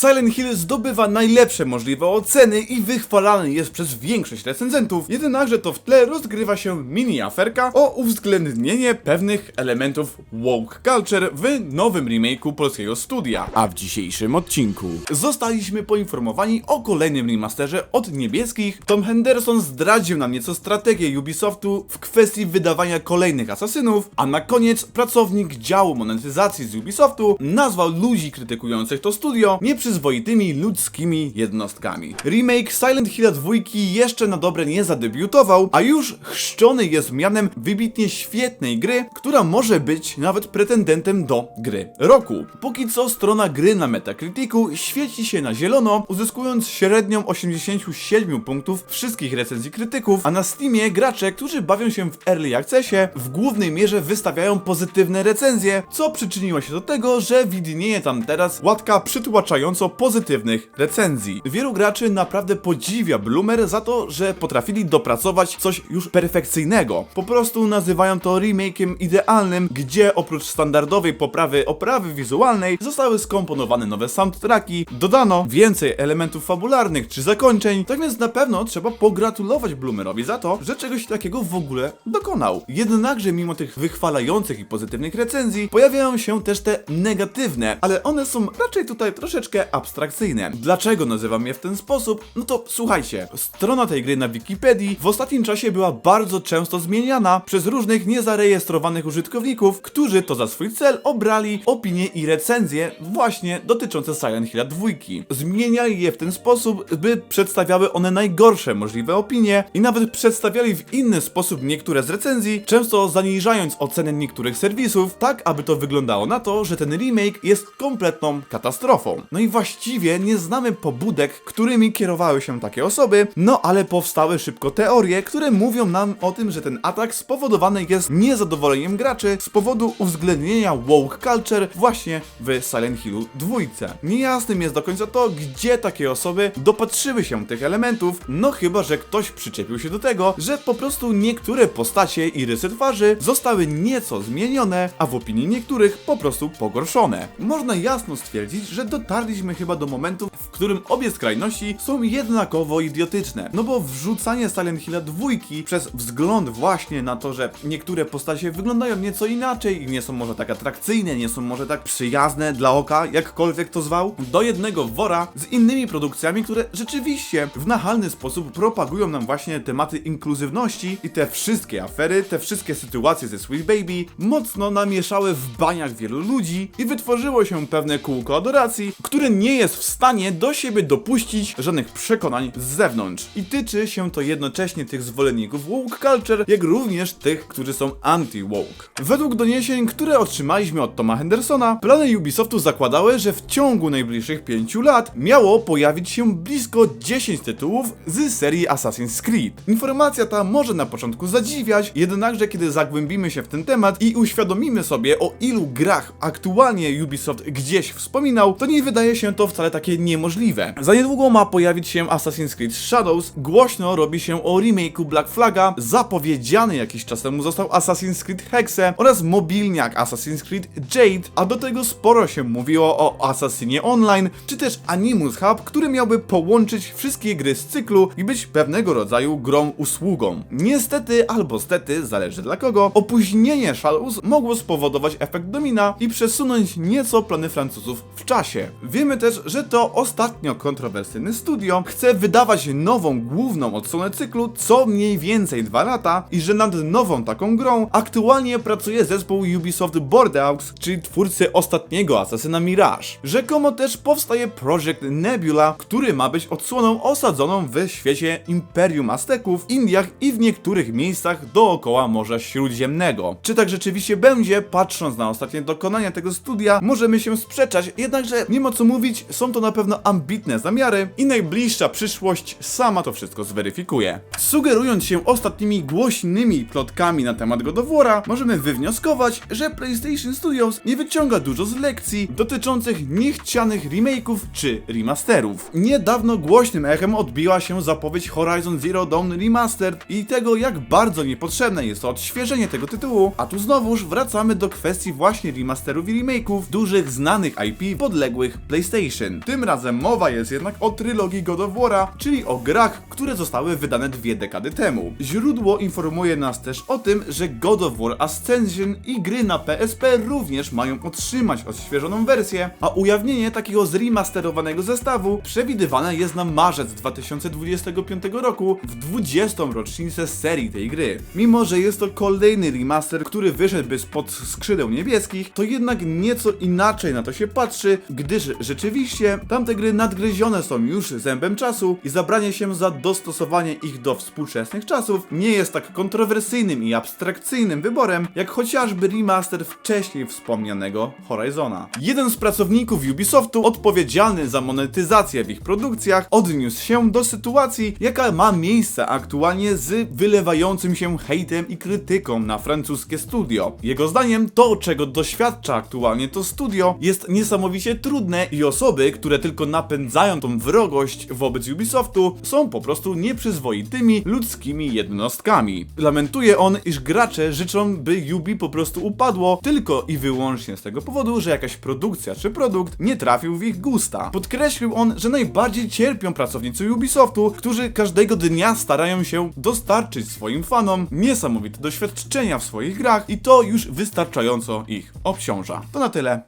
Silent Hill zdobywa najlepsze możliwe oceny i wychwalany jest przez większość recenzentów, jednakże to w tle rozgrywa się mini aferka o uwzględnienie pewnych elementów woke culture w nowym remake'u polskiego studia. A w dzisiejszym odcinku zostaliśmy poinformowani o kolejnym remasterze od niebieskich. Tom Henderson zdradził nam nieco strategię Ubisoftu w kwestii wydawania kolejnych asasynów, a na koniec pracownik działu monetyzacji z Ubisoftu nazwał ludzi krytykujących to studio nieprzyzwoitymi ludzkimi jednostkami. Remake Silent Hill 2 jeszcze na dobre nie zadebiutował, a już chrzczony jest mianem wybitnie świetnej gry, która może być nawet pretendentem do gry roku. Póki co strona gry na Metacriticu świeci się na zielono, uzyskując średnią 87 punktów wszystkich recenzji krytyków, a na Steamie gracze, którzy bawią się w Early Accessie, w głównej mierze wystawiają pozytywne recenzje, co przyczyniło się do tego, że widnieje tam teraz łatka pozytywnych recenzji. Wielu graczy naprawdę podziwia Bloomer za to, że potrafili dopracować coś już perfekcyjnego. Po prostu nazywają to remake'iem idealnym, gdzie oprócz standardowej poprawy oprawy wizualnej zostały skomponowane nowe soundtracki, dodano więcej elementów fabularnych czy zakończeń, tak więc na pewno trzeba pogratulować Bloomerowi za to, że czegoś takiego w ogóle dokonał. Jednakże mimo tych wychwalających i pozytywnych recenzji pojawiają się też te negatywne, ale one są raczej tutaj troszeczkę abstrakcyjne. Dlaczego nazywam je w ten sposób? No to słuchajcie, strona tej gry na Wikipedii w ostatnim czasie była bardzo często zmieniana przez różnych niezarejestrowanych użytkowników, którzy to za swój cel obrali opinie i recenzje właśnie dotyczące Silent Hill 2. Zmieniali je w ten sposób, by przedstawiały one najgorsze możliwe opinie i nawet przedstawiali w inny sposób niektóre z recenzji, często zaniżając oceny niektórych serwisów, tak aby to wyglądało na to, że ten remake jest kompletną katastrofą. No i właściwie nie znamy pobudek, którymi kierowały się takie osoby, no ale powstały szybko teorie, które mówią nam o tym, że ten atak spowodowany jest niezadowoleniem graczy z powodu uwzględnienia woke culture właśnie w Silent Hillu 2. Niejasnym jest do końca to, gdzie takie osoby dopatrzyły się tych elementów, no chyba, że ktoś przyczepił się do tego, że po prostu niektóre postacie i rysy twarzy zostały nieco zmienione, a w opinii niektórych po prostu pogorszone. Można jasno stwierdzić, że dotarliśmy chyba do momentu, w którym obie skrajności są jednakowo idiotyczne. No bo wrzucanie Silent Hilla 2 przez wzgląd właśnie na to, że niektóre postacie wyglądają nieco inaczej i nie są może tak atrakcyjne, nie są może tak przyjazne dla oka, jakkolwiek to zwał, do jednego wora z innymi produkcjami, które rzeczywiście w nachalny sposób propagują nam właśnie tematy inkluzywności i te wszystkie afery, te wszystkie sytuacje ze Sweet Baby mocno namieszały w baniach wielu ludzi i wytworzyło się pewne kółko adoracji, które nie jest w stanie do siebie dopuścić żadnych przekonań z zewnątrz. I tyczy się to jednocześnie tych zwolenników woke culture, jak również tych, którzy są anti-woke. Według doniesień, które otrzymaliśmy od Toma Hendersona, plany Ubisoftu zakładały, że w ciągu najbliższych 5 lat miało pojawić się blisko 10 tytułów z serii Assassin's Creed. Informacja ta może na początku zadziwiać, jednakże kiedy zagłębimy się w ten temat i uświadomimy sobie o ilu grach aktualnie Ubisoft gdzieś wspominał, to nie wydaje się to wcale takie niemożliwe. Za niedługo ma pojawić się Assassin's Creed Shadows, głośno robi się o remake'u Black Flaga, zapowiedziany jakiś czas temu został Assassin's Creed Hexe oraz mobilniak Assassin's Creed Jade, a do tego sporo się mówiło o Assassinie Online, czy też Animus Hub, który miałby połączyć wszystkie gry z cyklu i być pewnego rodzaju grą usługą. Niestety albo stety, zależy dla kogo, opóźnienie Shadows mogło spowodować efekt domina i przesunąć nieco plany Francuzów w czasie. Wiemy też, że to ostatnio kontrowersyjny studio chce wydawać nową główną odsłonę cyklu co mniej więcej dwa lata i że nad nową taką grą aktualnie pracuje zespół Ubisoft Bordeaux, czyli twórcy ostatniego Asasyna Mirage. Rzekomo też powstaje Project Nebula, który ma być odsłoną osadzoną w świecie Imperium Azteków, Indiach i w niektórych miejscach dookoła Morza Śródziemnego. Czy tak rzeczywiście będzie, patrząc na ostatnie dokonania tego studia, możemy się sprzeczać, jednakże ma co mówić, są to na pewno ambitne zamiary i najbliższa przyszłość sama to wszystko zweryfikuje. Sugerując się ostatnimi głośnymi plotkami na temat God of War'a, możemy wywnioskować, że PlayStation Studios nie wyciąga dużo z lekcji dotyczących niechcianych remake'ów czy remasterów. Niedawno głośnym echem odbiła się zapowiedź Horizon Zero Dawn Remastered i tego jak bardzo niepotrzebne jest to odświeżenie tego tytułu, a tu znowuż wracamy do kwestii właśnie remasterów i remake'ów dużych znanych IP podległych PlayStation PlayStation. Tym razem mowa jest jednak o trylogii God of War'a, czyli o grach, które zostały wydane dwie dekady temu. Źródło informuje nas też o tym, że God of War Ascension i gry na PSP również mają otrzymać odświeżoną wersję, a ujawnienie takiego zremasterowanego zestawu przewidywane jest na marzec 2025 roku w 20. rocznicę serii tej gry. Mimo, że jest to kolejny remaster, który wyszedłby spod skrzydeł niebieskich, to jednak nieco inaczej na to się patrzy, gdyż rzeczywiście tamte gry nadgryzione są już zębem czasu i zabranie się za dostosowanie ich do współczesnych czasów nie jest tak kontrowersyjnym i abstrakcyjnym wyborem, jak chociażby remaster wcześniej wspomnianego Horizona. Jeden z pracowników Ubisoftu odpowiedzialny za monetyzację w ich produkcjach odniósł się do sytuacji, jaka ma miejsce aktualnie z wylewającym się hejtem i krytyką na francuskie studio. Jego zdaniem to, czego doświadcza aktualnie to studio, jest niesamowicie trudne i osoby, które tylko napędzają tą wrogość wobec Ubisoftu, są po prostu nieprzyzwoitymi ludzkimi jednostkami. Lamentuje on, iż gracze życzą, by Ubi po prostu upadło tylko i wyłącznie z tego powodu, że jakaś produkcja czy produkt nie trafił w ich gusta. Podkreślił on, że najbardziej cierpią pracownicy Ubisoftu, którzy każdego dnia starają się dostarczyć swoim fanom niesamowite doświadczenia w swoich grach i to już wystarczająco ich obciąża. To na tyle.